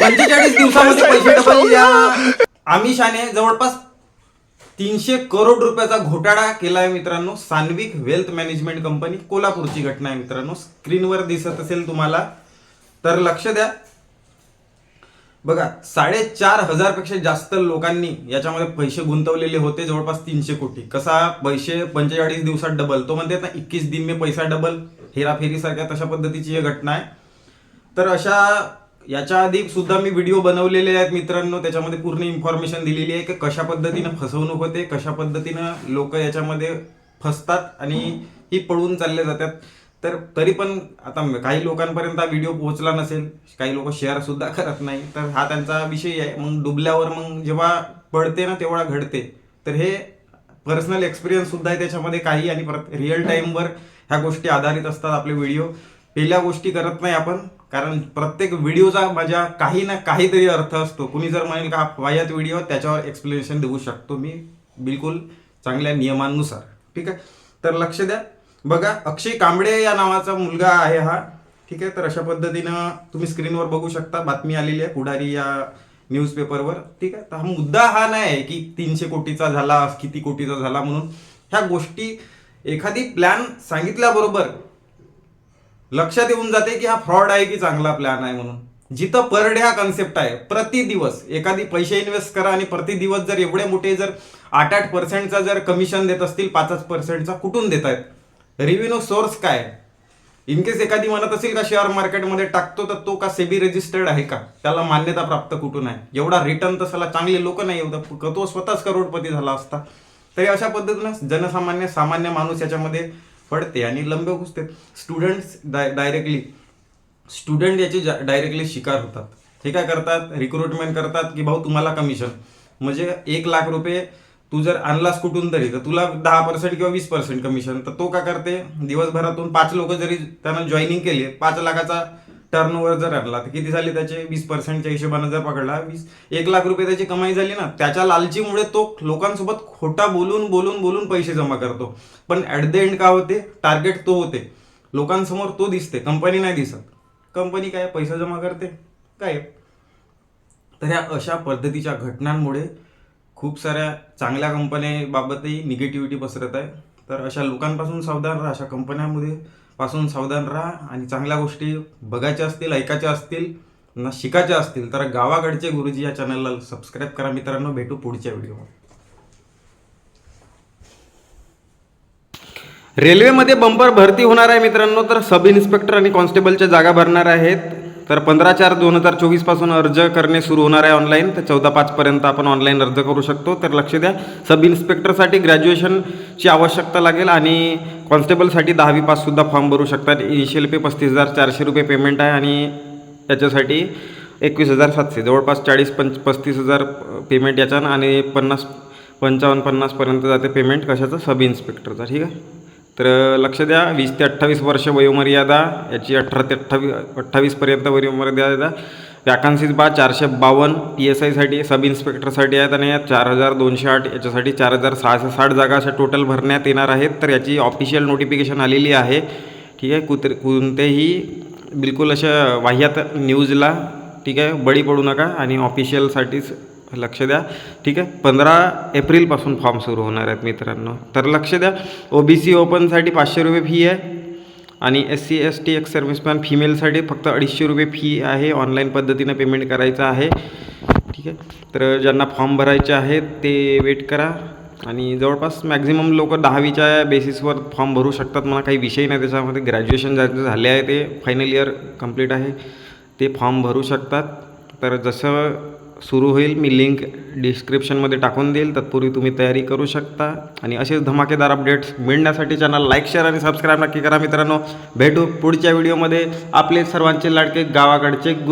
पंचेचाळीस दिवसामध्ये पैसे डबल आमिषाने जवळपास तीनशे करोड रुपयाचा घोटाळा केलाय मित्रांनो. सान्विक वेल्थ मॅनेजमेंट कंपनी कोल्हापूरची घटना आहे मित्रांनो. स्क्रीनवर दिसत असेल तुम्हाला तर लक्ष द्या. बघा साडेचार हजारपेक्षा जास्त लोकांनी याच्यामध्ये पैसे गुंतवलेले होते जवळपास तीनशे कोटी. कसा पैसे पंचेचाळीस दिवसात डबल? तो म्हणते ना इक्कीस दिन में पैसा डबल हेराफेरी सारख्या तशा पद्धतीची ही घटना आहे. तर अशा याच्या आधी सुद्धा मी व्हिडिओ बनवलेले आहेत मित्रांनो त्याच्यामध्ये पूर्ण इन्फॉर्मेशन दिलेली आहे की कशा पद्धतीनं फसवणूक होते कशा पद्धतीनं लोक याच्यामध्ये फसतात आणि ही पळून चालले जातात. तर तरी पण आता काही लोकांपर्यंत हा व्हिडिओ पोहोचला नसेल काही लोक शेअर सुद्धा करत नाही तर हा त्यांचा विषय आहे. मग डुबल्यावर मग जेव्हा पडते ना तेवढा घडते. तर हे पर्सनल एक्सपिरियन्स सुद्धा आहे त्याच्यामध्ये काही आणि परत रिअल टाईमवर ह्या गोष्टी आधारित असतात आपले व्हिडिओ. पहिल्या गोष्टी करत नाही आपण. कारण प्रत्येक व्हिडिओचा माझ्या काही ना काहीतरी अर्थ असतो. कुणी जर म्हणेल का वायात व्हिडिओ त्याच्यावर एक्सप्लेनेशन देऊ शकतो मी बिलकुल चांगल्या नियमांनुसार. ठीक आहे? तर लक्ष द्या. बघा अक्षय कांबळे या नावाचा मुलगा आहे हा. ठीक आहे? तर अशा पद्धतीनं तुम्ही स्क्रीनवर बघू शकता. बातमी आलेली आहे पुढारी या न्यूजपेपरवर ठीक आहे? तर हा मुद्दा हा नाही आहे की तीनशे कोटीचा झाला किती कोटीचा झाला म्हणून. ह्या गोष्टी एखादी प्लॅन सांगितल्याबरोबर लक्षात येऊन जाते की हा फ्रॉड आहे की चांगला प्लॅन आहे म्हणून. जिथं पर डे हा कन्सेप्ट आहे प्रति दिवस एखादी पैसे इन्व्हेस्ट करा आणि प्रति दिवस जर एवढे मोठे जर आठ आठ पर्सेंटचा जर कमिशन देत असतील पाचच पर्सेंटचा कुठून देत आहेत? रेव्हेन्यू सोर्स काय? इनकेस एखादी म्हणत असेल का शेअर मार्केटमध्ये टाकतो तर तो का सेबी रजिस्टर्ड आहे का? त्याला मान्यता प्राप्त कुठून आहे? एवढा रिटर्न तसाला चांगले लोक नाही एवढं तो स्वतःच करोडपती झाला असता. तरी अशा पद्धतीनं जनसामान्य सामान्य माणूस याच्यामध्ये पडते आणि लंब घुसते. स्टुडंट्स डायरेक्टली स्टुडंट याचे डायरेक्टली शिकार होतात. हे काय करतात? रिक्रुटमेंट करतात की भाऊ तुम्हाला कमिशन म्हणजे एक लाख रुपये तू जर आणलास कुठून तरी तर तुला दहा पर्सेंट किंवा वीस पर्सेंट कमिशन तर तो का करते? दिवसभरातून पाच लोक जरी त्यांना जॉईनिंग केली पाच लाखाचा टर्न ओव्हर जर आणला तर किती झाले त्याचे? वीस पर्सेंटच्या हिशोबाने जर पकडला वीस. एक लाख रुपये त्याची कमाई झाली ना त्याच्या लालचीमुळे तो लोकांसोबत खोटा बोलून बोलून बोलून पैसे जमा करतो. पण ऍट द एंड काय होते? टार्गेट तो होते. लोकांसमोर तो दिसते. कंपनी नाही दिसत. कंपनी काय? पैसा जमा करते. काय तर ह्या अशा पद्धतीच्या घटनांमुळे खूप साऱ्या चांगल्या कंपन्याबाबतही निगेटिव्हिटी पसरत आहे. तर अशा लोकांपासून सावधान राहा. अशा कंपन्यांमध्ये पासून सावधान राहा आणि चांगल्या गोष्टी बघायच्या असतील ऐकायच्या असतील ना शिकायच्या असतील तर गावाकडचे गुरुजी या चॅनलला सबस्क्राईब करा. मित्रांनो भेटू पुढच्या व्हिडिओमध्ये रेल्वेमध्ये बंपर भरती होणार आहे मित्रांनो तर सब इन्स्पेक्टर आणि कॉन्स्टेबलच्या जागा भरणार आहेत. तर पंधरा चार दोन हजार चोवीसपासून अर्ज करणे सुरू होणार आहे ऑनलाईन तर चौदा पाचपर्यंत आपण ऑनलाईन अर्ज करू शकतो. तर लक्ष द्या. सब इन्स्पेक्टरसाठी ग्रॅज्युएशनची आवश्यकता लागेल आणि कॉन्स्टेबलसाठी दहावी पाससुद्धा फॉर्म भरू शकतात. इनिशियल पे पस्तीस हजार चारशे रुपये पेमेंट आहे आणि त्याच्यासाठी एकवीस हजार सातशे जवळपास चाळीस पंच पस्तीस हजार पेमेंट याच्यानं आणि पन्नास पंचावन्न पन्नासपर्यंत जाते पेमेंट कशाचं? सब इन्स्पेक्टरचा ठीक आहे? तर लक्ष द्या वीस ते अठ्ठावीस वर्ष वयोमर्यादा याची अठरा ते अठ्ठावी अठ्ठावीसपर्यंत वयोमर्यादा वॅकन्सीज बा चारशे बावन्न पी एस आयसाठी सब इन्स्पेक्टरसाठी आहेत आणि चार हजार दोनशे आठ याच्यासाठी चार हजार सहाशे साठ जागा अशा टोटल भरण्यात येणार आहेत. तर याची ऑफिशियल नोटिफिकेशन आलेली आहे. ठीक आहे कुत्र कोणतेही बिलकुल अशा वाह्यात न्यूजला ठीक आहे बळी पडू नका आणि ऑफिशियलसाठीच लक्ष द्या. ठीक आहे? पंधरा एप्रिलपासून फॉर्म सुरू होणार आहेत मित्रांनो. तर लक्ष द्या ओ बी सी ओपनसाठी पाचशे रुपये फी आहे आणि S C S T ex serviceman फिमेलसाठी फक्त अडीचशे रुपये फी आहे. ऑनलाईन पद्धतीनं पेमेंट करायचं आहे. ठीक आहे? तर ज्यांना फॉर्म भरायचे आहेत ते वेट करा. आणि जवळपास मॅक्झिमम लोक दहावीच्या बेसिसवर फॉर्म भरू शकतात. मला काही विषय नाही त्याच्यामध्ये. ग्रॅज्युएशन ज्यांचे झाले आहे ते फायनल इयर कंप्लीट आहे. ते फॉर्म भरू शकतात. तर जसं सुरू होईल. मी लिंक डिस्क्रिप्शनमध्ये टाकून देईल. तत्पूर्वी तुम्ही तयारी करू शकता. आणि असेच धमाकेदार अपडेट्स मिळण्यासाठी चॅनल लाईक शेअर आणि सबस्क्राईब नक्की करा मित्रांनो. भेटू पुढच्या व्हिडिओमध्ये आपले सर्वांचे लाडके गावाकडचे गुरु